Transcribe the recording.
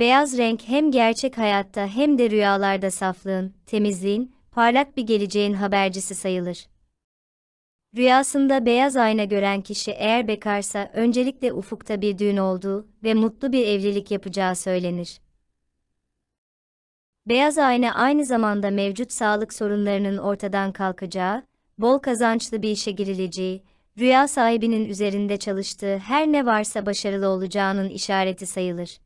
Beyaz renk hem gerçek hayatta hem de rüyalarda saflığın, temizliğin, parlak bir geleceğin habercisi sayılır. Rüyasında beyaz ayna gören kişi eğer bekarsa öncelikle ufukta bir düğün olduğu ve mutlu bir evlilik yapacağı söylenir. Beyaz ayna aynı zamanda mevcut sağlık sorunlarının ortadan kalkacağı, bol kazançlı bir işe girileceği, rüya sahibinin üzerinde çalıştığı her ne varsa başarılı olacağının işareti sayılır.